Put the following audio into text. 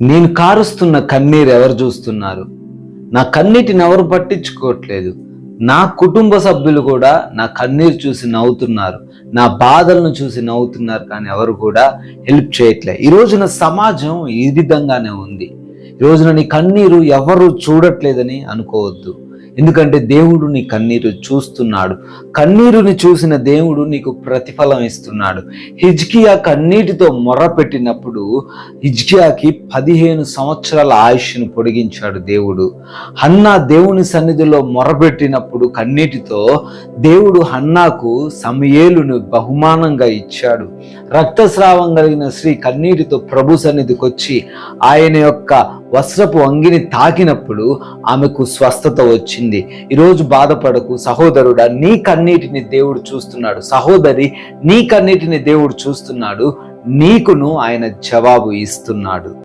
నేను కారుస్తున్న కన్నీరు ఎవరు చూస్తున్నారు? నా కన్నీటిని ఎవరు పట్టించుకోవట్లేదు. నా కుటుంబ సభ్యులు కూడా నా కన్నీరు చూసి నవ్వుతున్నారు. నా బాధలను చూసి నవ్వుతున్నారు కానీ ఎవరు కూడా హెల్ప్ చేయట్లేదు ఈ రోజున సమాజం ఈ విధంగానే ఉంది. ఈ రోజున నీ కన్నీరు ఎవరు చూడట్లేదని అనుకోవద్దు. ఎందుకంటే దేవుడు నీ కన్నీరు చూస్తున్నాడు. కన్నీరుని చూసిన దేవుడు నీకు ప్రతిఫలం ఇస్తున్నాడు. హిజ్కియా కన్నీటితో మొర్రపెట్టినప్పుడు హిజ్కియాకి పదిహేను సంవత్సరాల ఆయుష్ను పొడిగించాడు దేవుడు. హన్నా దేవుని సన్నిధిలో మొరపెట్టినప్పుడు కన్నీటితో దేవుడు హన్నాకు సమయేలును బహుమానంగా ఇచ్చాడు. రక్తస్రావం కలిగిన స్త్రీ కన్నీటితో ప్రభు సన్నిధికి వచ్చి ఆయన యొక్క వస్త్రపు అంగిని తాకినప్పుడు ఆమెకు స్వస్థత వచ్చింది. ఈరోజు బాధపడకు సహోదరుడా నీ కన్నీటిని దేవుడు చూస్తున్నాడు. సహోదరి నీ కన్నీటిని దేవుడు చూస్తున్నాడు. నీకును ఆయన జవాబు ఇస్తున్నాడు.